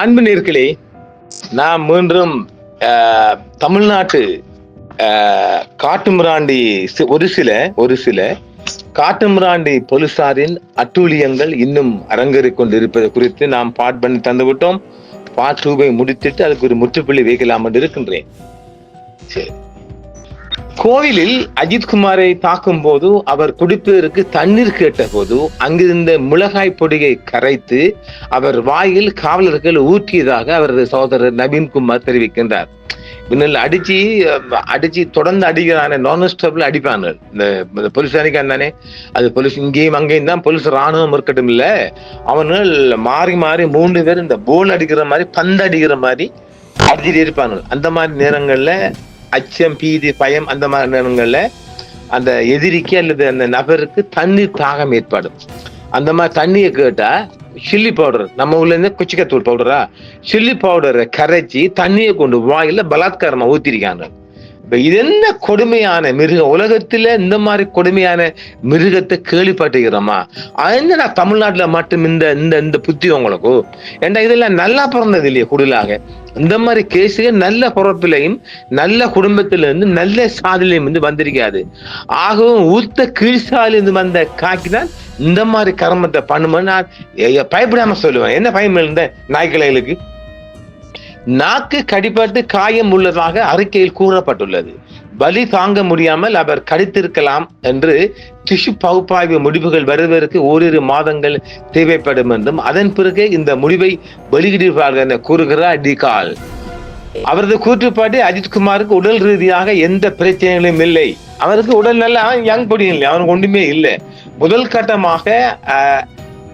அன்பு நேர்களே நான் மீண்டும் தமிழ்நாட்டு காட்டுமிராண்டி ஒரு சில ஒரு சில காட்டுமிராண்டி போலீசாரின் அட்டூழியங்கள் இன்னும் அரங்கேறிக் கொண்டிருப்பது குறித்து நாம் பாட் பண்ணி தந்துவிட்டோம். பார்ட் டூவை முடித்துட்டு அதுக்கு ஒரு முற்றுப்புள்ளி வைக்கலாம் என்று இருக்கின்றேன். சரி. கோவிலில் அஜித்குமாரை தாக்கும் போது அவர் குடிப்பதற்கு தண்ணீர் கேட்ட போது அங்கிருந்த மிளகாய் பொடியை கரைத்து அவர் வாயில் காவலர்கள் ஊற்றியதாக அவரது சகோதரர் நவீன்குமார் தெரிவிக்கின்றார். பின்னல் அடிச்சு அடிச்சு தொடர்ந்து அடிக்கிறான நான் ஸ்டாப்ல அடிப்பாங்க. இந்த போலீஸ் அடிக்கான் தானே. அது போலீஸ் இங்கேயும் அங்கேயும் தான் போலீஸ் ராணுவம் இருக்கட்டும் இல்ல. அவர்கள் மாறி மாறி மூன்று பேர் இந்த போல் அடிக்கிற மாதிரி பந்து அடிக்கிற மாதிரி அடிச்சுட்டு இருப்பாங்க. அந்த மாதிரி நேரங்கள்ல அச்சம் பீதி பயம் அந்த மாதிரி நேரங்களில் அந்த எதிரிக்கு அல்லது அந்த நபருக்கு தண்ணீர் தாகம் ஏற்படும். அந்த மாதிரி தண்ணியை கேட்டால் சில்லி பவுடர் நம்ம ஊர்ல இருந்து குச்சிக்கத்தூள் பவுடரா சில்லி பவுடரை கரைச்சி தண்ணியை கொண்டு வாயில பலாத்காரமா ஊத்திருக்காங்க. இது என்ன கொடுமையான மிருகம்? உலகத்துல இந்த மாதிரி கொடுமையான மிருகத்தை கேள்விப்பட்டுக்கிறோமா அது நான் தமிழ்நாட்டுல மட்டும் இந்த இந்த இந்த புத்தி உங்களுக்கு? ஏண்டா இதெல்லாம் நல்லா பிறந்தது இல்லையா குடிலாக? இந்த மாதிரி கேஸுகள் நல்ல பிறப்பிலையும் நல்ல குடும்பத்துல இருந்து நல்ல சாதிலையும் வந்து வந்திருக்காது. ஆகவும் ஊத்த கீழ்சாலில் இருந்து வந்த காக்கிதான் இந்த மாதிரி கர்மத்தை பண்ணும்போது நான் பயப்படாம சொல்லுவேன். என்ன பயம் இருந்த நாய்க்கிளைகளுக்கு? நாக்கு கடிபட்டு காயம் உள்ளதாக அறிக்கையில் கூறப்பட்டுள்ளது. பலி தாங்க முடியாமல் அவர் கடித்திருக்கலாம் என்று திசு பகுப்பாய்வு முடிவுகள் வருவதற்கு ஓரிரு மாதங்கள் தேவைப்படும் என்றும் அதன் பிறகு இந்த முடிவை வெளியிடுவார்கள் என கூறுகிறார் டிகால் அவரது கூற்றுப்பாடு அஜித்குமாருக்கு உடல் ரீதியாக எந்த பிரச்சனைகளும் இல்லை. அவருக்கு உடல் நல்ல யங் பொடி இல்லை அவனுக்கு ஒன்றுமே இல்லை. முதல் கட்டமாக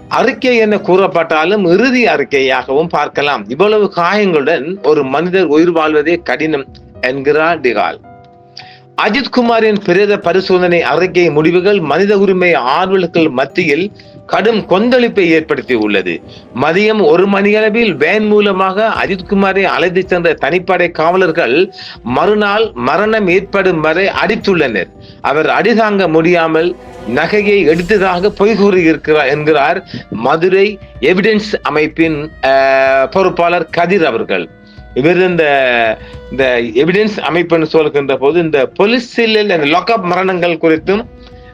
அறிக்கை என கூறப்பட்டாலும் இறுதி அறிக்கையாகவும் பார்க்கலாம். இவ்வளவு காயங்களுடன் ஒரு மனிதர் உயிர் வாழ்வதே கடினம் என்கிறார் டிகால். அஜித் குமாரின் பிரேத பரிசோதனை அறிக்கை முடிவுகள் மனித உரிமை ஆர்வலர்கள் மத்தியில் கடும் கொந்தளிப்பை ஏற்படுத்தி உள்ளது மதியம் ஒரு மணியளவில் வேன் மூலமாக அஜித்குமாரை அழைத்து சென்ற தனிப்படை காவலர்கள் மறுநாள் மரணம் ஏற்படும் வரை அடித்துள்ளனர். அவர் அடிதாங்க முடியாமல் நகையை எடுத்ததாக பொய் கூறியிருக்கிறார் என்கிறார் மதுரை எவிடன்ஸ் அமைப்பின் பொறுப்பாளர் கதிர் அவர்கள். இவர் இந்த இந்த எவிடன்ஸ் அமைப்புன்னு சொல்கின்ற போது இந்த பொலிசில் இந்த லாக்அப் மரணங்கள் குறித்தும்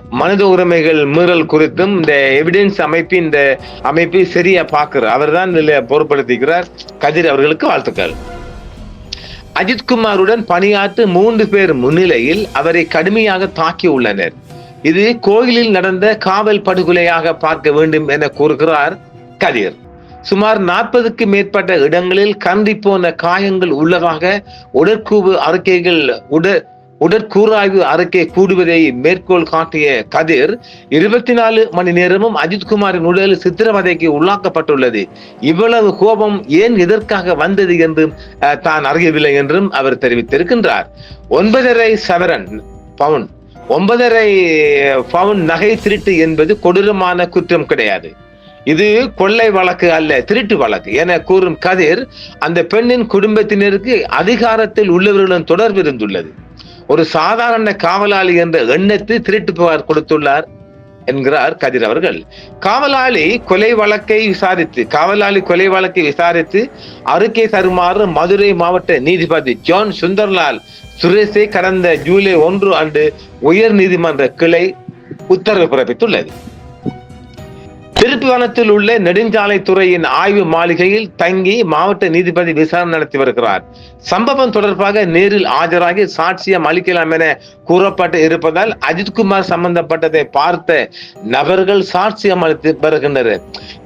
மனித உரிமைகள் மீறல் குறித்தும் இந்த எவிடன்ஸ் அமைப்பு இந்த அமைப்பை சரியா பார்க்கிறார் அவர் தான் இதில் பொருட்படுத்திக்கிறார் கதிர் அவர்களுக்கு வாழ்த்துக்கள். அஜித்குமாருடன் பணியாற்று மூன்று பேர் முன்னிலையில் அவரை கடுமையாக தாக்கி உள்ளனர். இது கோயிலில் நடந்த காவல் படுகொலையாக பார்க்க வேண்டும் என கூறுகிறார் கதிர். சுமார் நாற்பதுக்கு மேற்பட்ட இடங்களில் கன்றி போன காயங்கள் உள்ளதாக உடற்கூவு அறிக்கைகள் உட உடற்கூராய்வு அறிக்கை கூடுவதை மேற்கோள் காட்டிய கதிர் இருபத்தி நாலு மணி நேரமும் அஜித்குமாரின் உடல் சித்திரவதைக்கு உள்ளாக்கப்பட்டுள்ளது. இவ்வளவு கோபம் ஏன் எதற்காக வந்தது என்றும் அஹ், தான் அறியவில்லை என்றும் அவர் தெரிவித்திருக்கின்றார். ஒன்பதரை சவரன் பவுன். ஒன்பதரை பவுன் நகை திருட்டு என்பது கொடூரமான குற்றம் கிடையாது. இது கொள்ளை வழக்கு அல்ல திருட்டு வழக்கு. என கூறும் கதிர் அந்த பெண்ணின் குடும்பத்தினருக்கு அதிகாரத்தில் உள்ளவர்களுடன் தொடர்பு இருந்துள்ளது. ஒரு சாதாரண காவலாளி என்ற எண்ணத்தை திருட்டு புகார் கொடுத்துள்ளார் என்கிறார் கதிர் அவர்கள். காவலாளி கொலை வழக்கை விசாரித்து காவலாளி கொலை வழக்கை விசாரித்து அறிக்கை தருமாறு மதுரை மாவட்ட நீதிபதி ஜான் சுந்தர்லால் சுரேஷை கடந்த ஜூலை ஒன்று அன்று உயர் நீதிமன்ற கிளை உத்தரவு பிறப்பித்துள்ளது. திருப்புவனத்தில் உள்ள நெடுஞ்சாலைத்துறையின் ஆய்வு மாளிகையில் தங்கி மாவட்ட நீதிபதி விசாரணை நடத்தி வருகிறார். சம்பவம் தொடர்பாக நேரில் ஆஜராகி சாட்சியம் அளிக்கலாம் என கூறப்பட்டு இருப்பதால் அஜித்குமார் சம்பந்தப்பட்டதை பார்த்த நபர்கள் சாட்சியம் அளித்து வருகின்றனர்.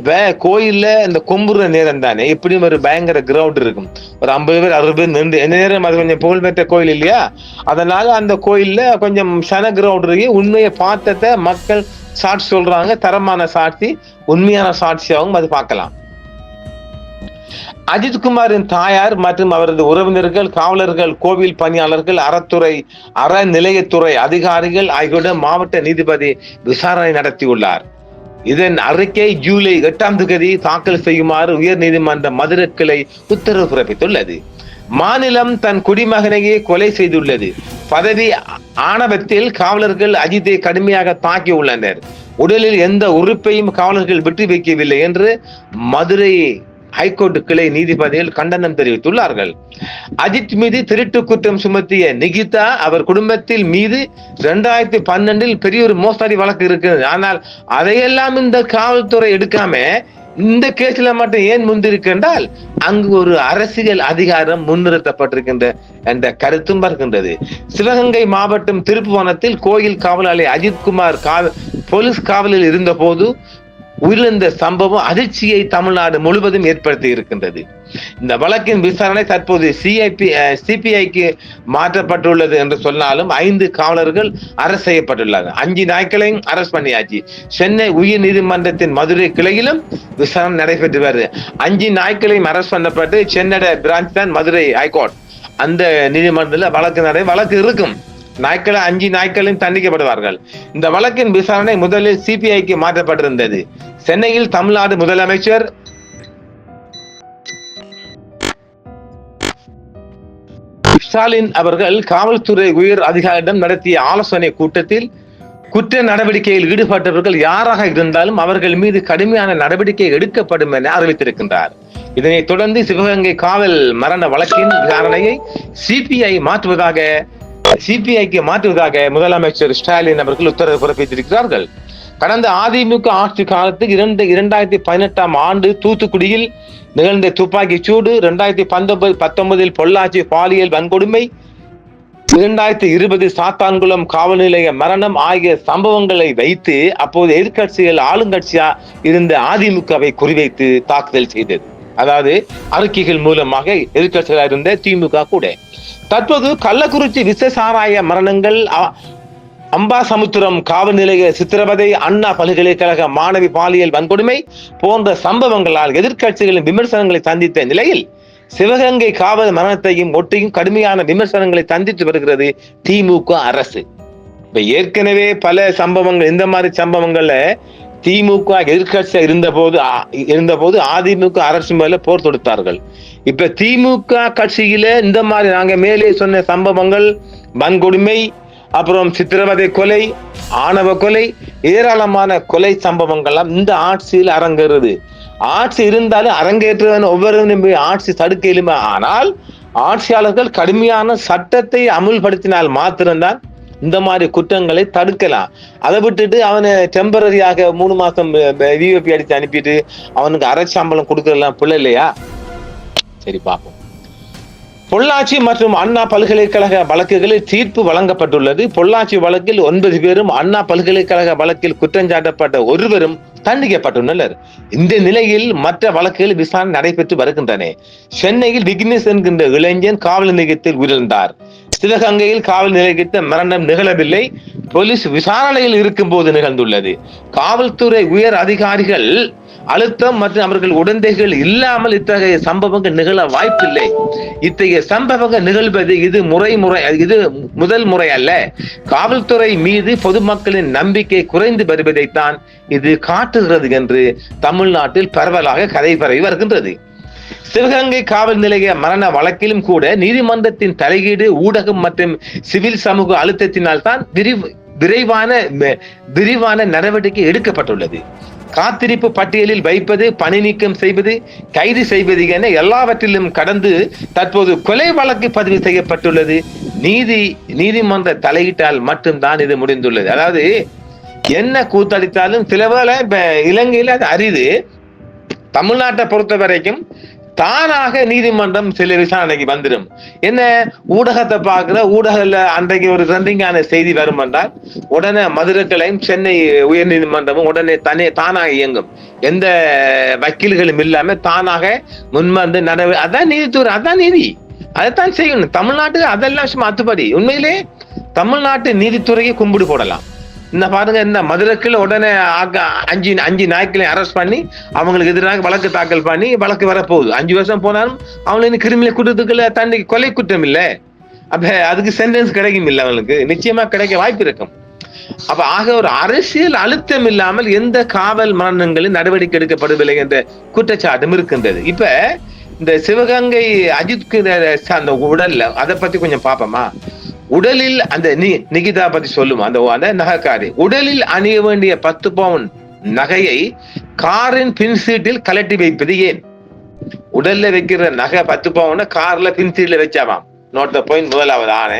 வே கோயில்ல இந்த கும்புற நேரம் தானே? இப்படியும் ஒரு பயங்கர கிரவுண்ட் இருக்கும். ஒரு ஐம்பது பேர் அறுபது பேர் நின்று என்ன நேரம் அது கொஞ்சம் புகழ்பெற்ற கோயில் இல்லையா? அதனால அந்த கோயில்ல கொஞ்சம் சன கிரவுண்ட் இருக்கு. உண்மையை பார்த்தத மக்கள் சாட்சி சொல்றாங்க தரமான சாட்சி உண்மையான சாட்சியாகவும் அது பார்க்கலாம். அஜித்குமாரின் தாயார் மற்றும் அவரது உறவினர்கள் காவலர்கள் கோவில் பணியாளர்கள் அறத்துறை அறநிலையத்துறை அதிகாரிகள் ஆகியோருடன் மாவட்ட நீதிபதி விசாரணை நடத்தியுள்ளார். இதன் அறிக்கை ஜூலை எட்டாம் தேதி தாக்கல் செய்யுமாறு உயர் நீதிமன்ற மதுரை கிளை உத்தரவு பிறப்பித்துள்ளது. மாநிலம் தன் குடிமகனையே கொலை செய்துள்ளது. பதவி ஆணவத்தில் காவலர்கள் அஜித்தை கடுமையாக தாக்கி உள்ளனர். உடலில் எந்த உறுப்பையும் காவலர்கள் விட்டு வைக்கவில்லை என்று மதுரை ஹைகோர்ட் கிளை நீதிபதிகள் கண்டனம் தெரிவித்துள்ளார்கள். அஜித் மீது திருட்டு குற்றம் சுமத்திய நிகிதா அவர் குடும்பத்தில் மீது இரண்டாயிரத்தி பன்னெண்டில் பெரிய ஒரு மோசடி வழக்கு இருக்குது ஆனால் அதையெல்லாம் இந்த காவல்துறை எடுக்காம இந்த கேஸ்ல மட்டும் ஏன் முந்திருக்கின்றால் அங்கு ஒரு அரசியல் அதிகாரம் முன்னிறுத்தப்பட்டிருக்கின்ற என்ற கருத்தும் வருகின்றது. சிவகங்கை மாவட்டம் திருப்புவனத்தில் கோயில் காவலாளி அஜித்குமார் காவல் போலீஸ் காவலில் இருந்த போது உயிரிழந்த சம்பவம் அதிர்ச்சியை தமிழ்நாடு முழுவதும் ஏற்படுத்தி இருக்கின்றது. இந்த வழக்கின் விசாரணை தற்போது சிஐபி சிபிஐக்கு மாற்றப்பட்டுள்ளது என்று சொன்னாலும் ஐந்து காவலர்கள் அரசு செய்யப்பட்டுள்ளார்கள். அஞ்சு நாட்களையும் அரஸ்ட் பண்ணியாச்சு. சென்னை உயர் நீதிமன்றத்தின் மதுரை கிளையிலும் விசாரணை நடைபெற்று வருது. அஞ்சு நாட்களையும் அரஸ்ட் பண்ணப்பட்டு சென்னை பிரான்ச் தான் மதுரை ஹைகோர்ட். அந்த நீதிமன்றத்தில் வழக்கு நடை வழக்கு இருக்கும். நாய்க்களை அஞ்சு நாய்க்களையும் தண்டிக்கப்படுவார்கள். இந்த வழக்கின் விசாரணை முதலில் சிபிஐக்கு மாற்றப்பட்டிருந்தது. சென்னையில் தமிழ்நாடு முதலமைச்சர் ஸ்டாலின் அவர்கள் காவல்துறை உயர் அதிகாரியிடம் நடத்திய ஆலோசனை கூட்டத்தில் குற்ற நடவடிக்கையில் ஈடுபட்டவர்கள் யாராக இருந்தாலும் அவர்கள் மீது கடுமையான நடவடிக்கை எடுக்கப்படும் என அறிவித்திருக்கின்றார். இதனைத் தொடர்ந்து சிவகங்கை காவல் மரண வழக்கின் விசாரணையை சிபிஐ மாற்றுவதாக சிபிஐக்கு மாற்றுவதாக முதலமைச்சர் ஸ்டாலின் அவர்கள் உத்தரவு பிறப்பித்திருக்கிறார்கள். கடந்த அதிமுக ஆட்சி காலத்தில் இரண்டு இரண்டாயிரத்தி பதினெட்டாம் ஆண்டு தூத்துக்குடியில் நிகழ்ந்த துப்பாக்கி சூடு இரண்டாயிரத்தி பத்தொன்பது பத்தொன்பதில் பொள்ளாச்சி பாலியல் வன்கொடுமை இரண்டாயிரத்தி இருபது சாத்தான்குளம் காவல் நிலைய மரணம் ஆகிய சம்பவங்களை வைத்து அப்போது எதிர்கட்சிகள் ஆளுங்கட்சியா இருந்த அதிமுகவை குறிவைத்து தாக்குதல் செய்தது. அதாவது அறிக்கைகள் மூலமாக எதிர்கட்சிகளாக இருந்த திமுக கூட. தற்போது கள்ளக்குறிச்சி விசசாராய மரணங்கள் அம்பாசமுத்திரம் காவல் நிலைய சித்திரவதை அண்ணா பல்கலைக்கழக மாணவி பாலியல் வன்கொடுமை போன்ற சம்பவங்களால் எதிர்கட்சிகளின் விமர்சனங்களை சந்தித்த நிலையில் சிவகங்கை காவல் மரணத்தையும் ஒட்டியும் கடுமையான விமர்சனங்களை சந்தித்து வருகிறது திமுக அரசு. இப்ப ஏற்கனவே பல சம்பவங்கள் இந்த மாதிரி சம்பவங்கள்ல திமுக எதிர்கட்சியா இருந்த போது இருந்த போது அதிமுக அரசு மேல போர் தொடுத்தார்கள். இப்ப திமுக கட்சியில இந்த மாதிரி நாங்க மேலே சொன்ன சம்பவங்கள் வன்கொடுமை அப்புறம் சித்திரவதை கொலை ஆணவ கொலை ஏராளமான கொலை சம்பவங்கள்லாம் இந்த ஆட்சியில் அரங்கேறுது. ஆட்சி இருந்தாலும் அரங்கேற்றுவன் ஒவ்வொருவரும் ஆட்சி தடுக்க ஆனால் ஆட்சியாளர்கள் கடுமையான சட்டத்தை அமுல்படுத்தினால் மாத்திரம்தான் இந்த மாதிரி குற்றங்களை தடுக்கலாம். அதை விட்டுட்டு அவனை டெம்பரரியாக மூணு மாசம் விஓபி அடித்து அனுப்பிட்டு அவனுக்கு அரைச்சாம்பளம் கொடுக்கறதுலாம் பிள்ளை இல்லையா? சரி பார்ப்போம். பொள்ளாச்சி மற்றும் அண்ணா பல்கலைக்கழக வழக்குகளில் தீர்ப்பு வழங்கப்பட்டுள்ளது. பொள்ளாச்சி வழக்கில் ஒன்பது பேரும் அண்ணா பல்கலைக்கழக வழக்கில் குற்றஞ்சாட்டப்பட்ட ஒருவரும் தண்டிக்கப்பட்டுள்ளனர். இந்த நிலையில் மற்ற வழக்குகள் விசாரணை நடைபெற்று வருகின்றன. சென்னையில் விக்னேஷ் என்கின்ற இளைஞன் காவல் நிலையத்தில் உயிரிழந்தார். சிவகங்கையில் காவல் நிலையத்தில் மரணம் நிகழவில்லை. போலீஸ் விசாரணையில் இருக்கும் போது நிகழ்ந்துள்ளது. காவல்துறை உயர் அதிகாரிகள் அழுத்தம் மற்றும் அவர்கள் உடந்தைகள் இல்லாமல் இத்தகைய சம்பவங்கள் நிகழ வாய்ப்பில்லை. இத்தகைய சம்பவங்கள் நிகழ்வது இது முறை முறை இது முதல் முறை அல்ல. காவல்துறை மீது பொதுமக்களின் நம்பிக்கை குறைந்து வருவதைத்தான் இது காட்டுகிறது என்று தமிழ்நாட்டில் பரவலாக கதை பரவி வருகின்றது. சிவகங்கை காவல் நிலைய மரண வழக்கிலும் கூட நீதிமன்றத்தின் தலையீடு ஊடகம் மற்றும் சிவில் சமூக அழுத்தத்தினால் தான் விரைவான விரிவான நடவடிக்கை எடுக்கப்பட்டுள்ளது. காத்திருப்பு பட்டியலில் வைப்பது பணி நீக்கம் செய்வது கைது செய்வது என எல்லாவற்றிலும் கடந்து தற்போது கொலை வழக்கு பதிவு செய்யப்பட்டுள்ளது. நீதி நீதிமன்ற தலையிட்டால் மட்டும்தான் இது முடிந்துள்ளது. அதாவது என்ன கூத்தடித்தாலும் சில வேளை இப்ப இலங்கையில அது அரிது. தமிழ்நாட்டை பொறுத்த வரைக்கும் தானாக நீதிமன்றம் சில விசாரணைக்கு வந்துடும். என்ன? ஊடகத்தை பார்க்கிற ஊடகத்தில் அன்றைக்கு ஒரு ட்ரெண்டிங்கான செய்தி வரும் என்றால் உடனே மதுரைக்களையும் சென்னை உயர் நீதிமன்றமும் உடனே தனி தானாக இயங்கும். எந்த வக்கீல்களும் இல்லாம தானாக முன்வந்து நடவு அதான் நீதித்துறை அதான் நீதி. அதைத்தான் செய்யணும். தமிழ்நாட்டுக்கு அதெல்லாம் சும்மா அத்துப்படி. உண்மையிலே தமிழ்நாட்டு நீதித்துறையை கும்பிடு போடலாம். இந்த பாருங்க இந்த மதுரைக்குள்ள உடனே அஞ்சு அஞ்சு நாய்க்களையும் அரெஸ்ட் பண்ணி அவங்களுக்கு எதிராக வழக்கு தாக்கல் பண்ணி வழக்கு வரப்போகுது. அஞ்சு வருஷம் போனாலும் அவங்களுக்கு கிரிமினல் குற்றத்துக்குள்ள தண்ணி கொலை குற்றம் இல்லை. அப்ப அதுக்கு சென்டென்ஸ் கிடைக்கும் இல்லை அவங்களுக்கு. நிச்சயமா கிடைக்க வாய்ப்பு இருக்கும். அப்ப ஆக ஒரு அரசியல் அழுத்தம் இல்லாமல் எந்த காவல் மரணங்களும் நடவடிக்கை எடுக்கப்படவில்லை என்ற குற்றச்சாட்டும் இருக்கின்றது. இப்ப இந்த சிவகங்கை அஜித்கு அந்த உடல்ல அதை பத்தி கொஞ்சம் பாப்போமா உடலில் அந்த நிகிதா பத்தி சொல்லும்? அந்த அந்த நகைக்காரி. உடலில் அணிய வேண்டிய பத்து பவுன் நகையை காரின் பின் சீட்டில் கலட்டி வைப்பது ஏன்? உடல்ல வைக்கிற நகை பத்து பவுன் கார்ல பின் சீட்ல வச்சாமாம் நோட்ட பாயிண்ட் முதலாவது ஆணை.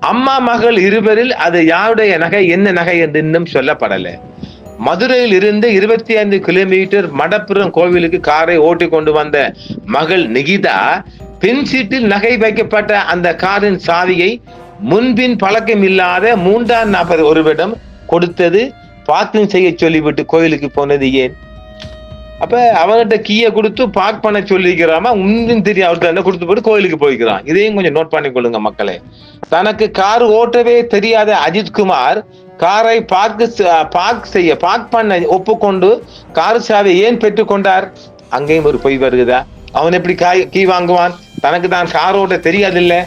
அம்மா மகள் இருவரில் அது யாருடைய நகை? என்ன நகை என்று இன்னும் சொல்லப்படலை. மதுரையில் இருந்து இருபத்தி ஐந்து கிலோமீட்டர் மடப்புறம் கோவிலுக்கு காரை ஓட்டி கொண்டு வந்த மகள் நிகிதா பின் சீட்டில் நகை வைக்கப்பட்ட அந்த காரின் சாவியை முன்பின் பழக்கம் இல்லாத மூன்றாம் நபர் ஒருவரிடம் கொடுத்தது பார்க்கிங் செய்ய சொல்லிவிட்டு கோயிலுக்கு போனது ஏன்? அப்ப அவன்கிட்ட கீயை கொடுத்து பார்க் பண்ண சொல்லிக்கிறாம? முன்பின் தெரியும் அவர்கிட்ட என்ன கொடுத்து போட்டு கோயிலுக்கு போய்க்கிறான். இதையும் கொஞ்சம் நோட் பண்ணி கொள்ளுங்க மக்களே. தனக்கு கார் ஓட்டவே தெரியாத அஜித்குமார் காரை பார்க் பார்க் செய்ய பார்க் பண்ண ஒப்புக்கொண்டு கார் சாவை ஏன் பெற்றுக்கொண்டார் அங்கேயும் ஒரு பொய் வருகுதா? அவன் எப்படி காய் கீ வாங்குவான்? தனக்கு தான் கார் ஓட்ட தெரியாதில்லை.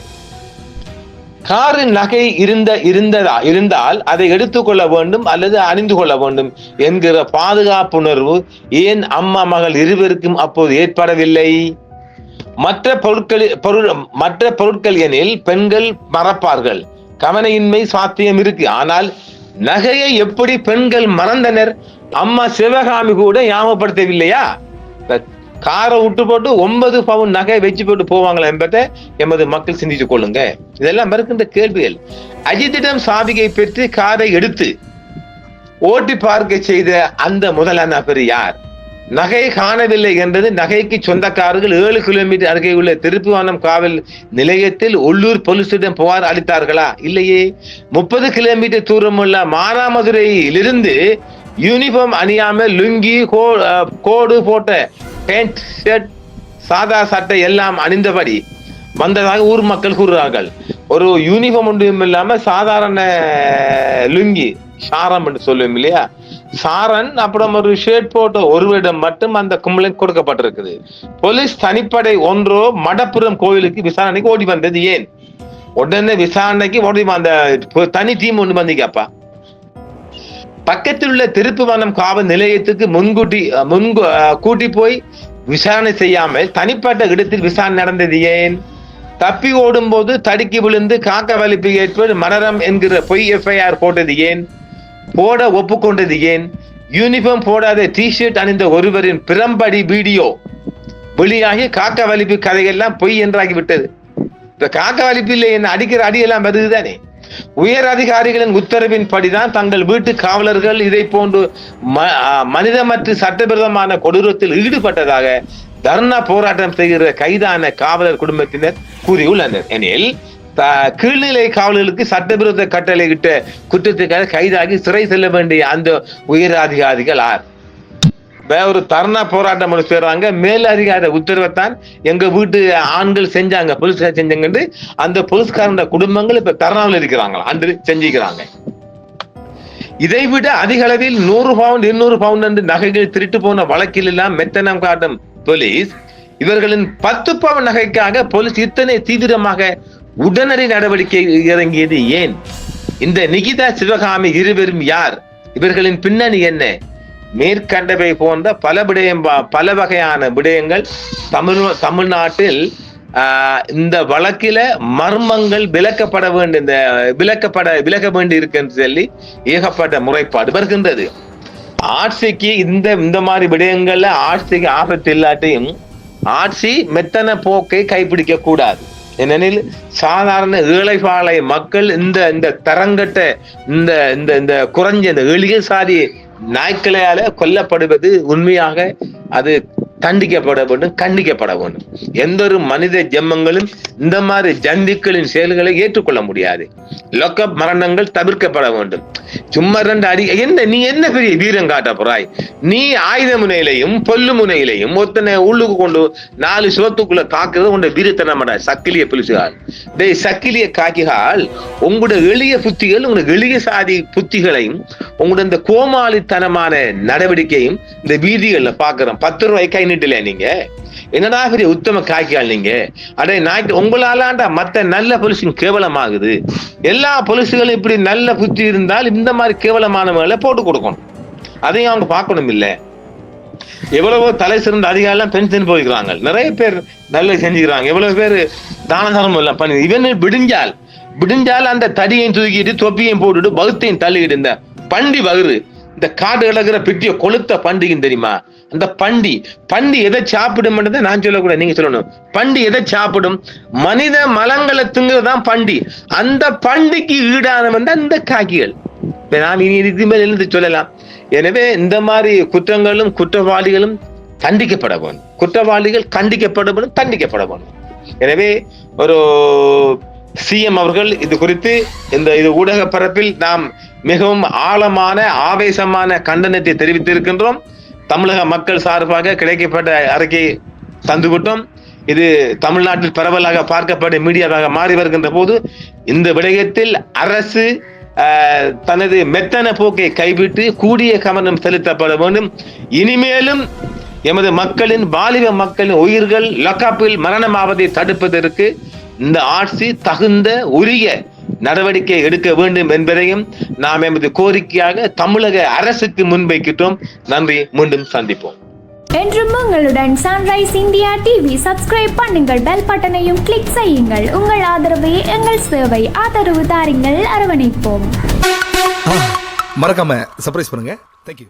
காரின் நகை இருந்த இருந்ததா இருந்தால் அதை எடுத்துக்கொள்ள வேண்டும் அல்லது அணிந்து கொள்ள வேண்டும் என்கிற பாதுகாப்புணர்வு ஏன் அம்மா மகள் இருவருக்கும் அப்போது ஏற்படவில்லை? மற்ற பொருட்கள் பொருள் மற்ற பொருட்கள் எனில் பெண்கள் மறப்பார்கள். கவனையின்மை சாத்தியம் இருக்கு. ஆனால் நகையை எப்படி பெண்கள் மறந்தனர்? அம்மா சிவகாமி கூட ஞாபகப்படுத்தவில்லையா? காரை விட்டு போட்டு ஒன்பது பவுன் நகை வச்சு போட்டு போவாங்களா என்பதை எமது மக்கள் சிந்தித்துக் கொள்ளுங்க. இதெல்லாம் மறுக்கின்ற கேள்விகள். அஜித்திடம் சாவிகை பெற்று காரை எடுத்து ஓட்டி பார்க்க செய்த அந்த முதலான நபர் யார்? நகை காணவில்லை என்றது நகைக்கு சொந்தக்காரர்கள் ஏழு கிலோமீட்டர் அருகே உள்ள திருப்புவானம் காவல் நிலையத்தில் உள்ளூர் போலீசிடம் புகார் அளித்தார்களா? இல்லையே. முப்பது கிலோமீட்டர் தூரமுள்ள மானாமதுரையிலிருந்து யூனிஃபார்ம் அணியாமல் லுங்கி கோ- கோடு போட்ட பேண்ட் ஷர்ட் சாதா சட்டை எல்லாம் அணிந்தபடி வந்ததாக ஊர் மக்கள் கூறுகிறார்கள். ஒரு யூனிஃபார்ம் ஒன்றும் இல்லாம சாதாரண லுங்கி சாரம் என்று சொல்லுவோம் இல்லையா? சாரன் அப்புறம் ஒரு ஷர்ட் போட்ட ஒருவரிடம் மட்டும் அந்த கும்பலுக்கு கொடுக்கப்பட்டிருக்குது. போலீஸ் தனிப்படை ஒன்றோ மடப்புறம் கோயிலுக்கு விசாரணைக்கு ஓடி வந்தது ஏன்? உடனே விசாரணைக்கு ஓடி வந்த தனி டீம் ஒன்று வந்தீங்கப்பா பக்கத்தில் உள்ள திருப்புவனம் காவல் நிலையத்துக்கு முன்கூட்டி அஹ், முன்கு கூட்டி போய் விசாரணை செய்யாமல் தனிப்பட்ட இடத்தில் விசாரணை நடந்தது ஏன்? தப்பி ஓடும்போது தடுக்கி விழுந்து காக்க வலிப்பு ஏற்பது மனரம் என்கிற பொய் எஃப்ஐஆர் போட்டது ஏன்? போட ஒப்புக்கொண்டது ஏன்? யூனிஃபார்ம் போடாத டிஷர்ட் அணிந்த ஒருவரின் பிரம்படி வீடியோ வெளியாகி காக்க வலிப்பு கதையெல்லாம் பொய் என்றாகி விட்டது இப்ப காக்க வலிப்பு இல்லை என்ன அடிக்கிற அடியெல்லாம் வருதுதானே? உயர் அதிகாரிகளின் உத்தரவின்படிதான் தங்கள் வீட்டு காவலர்கள் இதை போன்று ம- ஆ, மனிதமற்ற சட்டவிரோதமான கொடூரத்தில் ஈடுபட்டதாக தர்ணா போராட்டம் செய்கிற கைதான காவலர் குடும்பத்தினர் கூறியுள்ளனர். எனில் கீழ்நிலை காவலர்களுக்கு சட்டவிரோத கட்டளையிட்ட குற்றத்துக்காக கைதாகி சிறை செல்ல வேண்டிய அந்த உயர் அதிகாரிகள் ஆர். ஒரு தர்ணா போராட்டம் ஒன்று செய்றாங்க. மேலதிகார உத்தரவைத்தான் எங்க வீட்டு ஆண்கள் செஞ்சாங்க போலீஸ்கார் செஞ்சாங்கன்னு அந்த போலீஸ்காரோட குடும்பங்கள் இப்ப தர்ணாவில் இருக்கிறாங்களா? அன்று செஞ்சுக்கிறாங்க. இதை விட அதிக அளவில் நூறு பவுண்ட் இருநூறு பவுண்ட் என்று நகைகள் திருட்டு போன வழக்கில் எல்லாம் மெத்தனம் காட்டும் போலீஸ். இவர்களின் பத்து பவுன் நகைக்காக போலீஸ் இத்தனை தீவிரமாக உடனடி நடவடிக்கை இறங்கியது ஏன்? இந்த நிகிதா சிவகாமி இருவரும் யார்? இவர்களின் பின்னணி என்ன? மேற்கண்டவை போன்ற பல விடயம் பல வகையான விடயங்கள் தமிழ் தமிழ்நாட்டில் இந்த வழக்கில மர்மங்கள் விளக்கப்பட வேண்டும் இந்த விளக்கப்பட விளக்க வேண்டி இருக்குன்னு சொல்லி ஏகப்பட்ட முறைப்பாடு வருகின்றது. ஆட்சிக்கு இந்த இந்த மாதிரி விடயங்கள்ல ஆட்சிக்கு ஆபத்து இல்லாட்டையும் ஆட்சி மெத்தன போக்கை கைப்பிடிக்க கூடாது. ஏனெனில் சாதாரண ஏழைப்பாளைய மக்கள் இந்த இந்த தரங்கட்ட இந்த இந்த இந்த குறைஞ்ச இந்த எளிய சாதி நாய்க்களையால கொல்லப்படுவது உண்மையாக அது தண்டிக்கப்பட வேண்டும் கண்டிக்கப்பட வேண்டும். எந்த ஒரு மனித ஜென்மங்களும் இந்த மாதிரி ஜந்திக்களின் செயல்களை ஏற்றுக்கொள்ள முடியாது. லொக்கப் மரணங்கள் தவிர்க்கப்பட வேண்டும். சும்மா ரெண்டு அடி என்ன நீ என்ன பெரிய வீரம் காட்ட போறாய்? நீ ஆயுத முனையிலையும் பொல்லு முனையிலையும் ஒத்தனை உள்ளுக்கு கொண்டு நாலு சிவத்துக்குள்ள தாக்குறது உண்ட வீரத்தனம் சக்கிலிய பிடிச்சுகால் டேய் சக்கிலிய காக்கிகால் உங்களோட எளிய புத்திகள் உங்களோட எளிய சாதி புத்திகளையும் உங்களோட இந்த கோமாளித்தனமான நடவடிக்கையும் இந்த வீதிகளில் பாக்குறோம். பத்து ரூபாய் கை நீட்டல நீங்க. என்னடா பெரிய உத்தம காய்க்கால் நீங்க? அடே நாய்க்கு உங்களாலாண்டா மத்த நல்ல பொலிசும் கேவலமாகுது. எல்லா பொலிசுகளும் இப்படி நல்ல புத்தி இருந்தால் இந்த மாதிரி கேவலமானவங்களை போட்டு கொடுக்கணும். அதையும் அவங்க பார்க்கணும் இல்லை எவ்வளவோ தலை சிறந்த அதிகாரிலாம் பென்ஷன் போயிருக்கிறாங்க. நிறைய பேர் நல்ல செஞ்சுக்கிறாங்க. எவ்வளவு பேர் தான தர்மம் எல்லாம் பண்ணி இவன் விடிஞ்சால் விடிஞ்சால் அந்த தடியையும் தூக்கிட்டு தொப்பியையும் போட்டுட்டு பகுத்தையும் தள்ளிக்கிட்டு இருந்த பண்டி வகுறு இந்த காடு கிடக்குற பெட்டிய கொளுத்த பண்டிகைன்னு தெரியுமா? அந்த பண்டி. பண்டி எதை சாப்பிடும்ன்றதை நான் சொல்லக்கூடாது நீங்க சொல்லணும். பண்டி எதை சாப்பிடும்? மனித மலங்களை திங்குறதுதான் பண்டி. அந்த பண்டிக்கு ஈடான வந்து அந்த காக்கிகள். நாம் இனி இதுக்கு மேல் எழுந்து சொல்லலாம். எனவே இந்த மாதிரி குற்றங்களும் குற்றவாளிகளும் தண்டிக்கப்பட வேண்டும். குற்றவாளிகள் கண்டிக்கப்பட வேண்டும் தண்டிக்கப்பட வேண்டும். எனவே ஒரு சிஎம் அவர்கள் இது குறித்து இந்த இது ஊடக பரப்பில் நாம் மிகவும் ஆழமான ஆவேசமான கண்டனத்தை தெரிவித்திருக்கின்றோம். தமிழக மக்கள் சார்பாக கிடைக்கப்பட்ட அறிக்கை தந்துவிட்டோம். இது தமிழ்நாட்டில் பரவலாக பார்க்கப்பட்ட மீடியாவாக மாறி வருகின்ற போது இந்த விடயத்தில் அரசு தனது மெத்தன போக்கை கைவிட்டு கூடிய கவனம் செலுத்தப்பட வேண்டும். இனிமேலும் எமது மக்களின் வாலிப மக்களின் உயிர்கள் லக்காப்பில் மரணமாவதை தடுப்பதற்கு இந்த ஆட்சி தகுந்த உரிய நடவடிக்கை எடுக்க வேண்டும் என்பதையும் நாம் எமது கோரிக்கையாக தமிழக அரசுக்கு முன்வைக்கிட்டோம். நன்றி. மீண்டும் சந்திப்போம். என்றும் உங்களுடன் சன்ரைஸ் இந்தியா டிவி சப்ஸ்கிரைப் பண்ணுங்கள். பெல் பட்டனையும் கிளிக் செய்யுங்கள். உங்கள் ஆதரவே எங்கள் சேவை ஆதரவு தாருங்கள். அரவணைப்போம். மறக்காம சர்ப்ரைஸ் பண்ணுங்க. தேங்க்யூ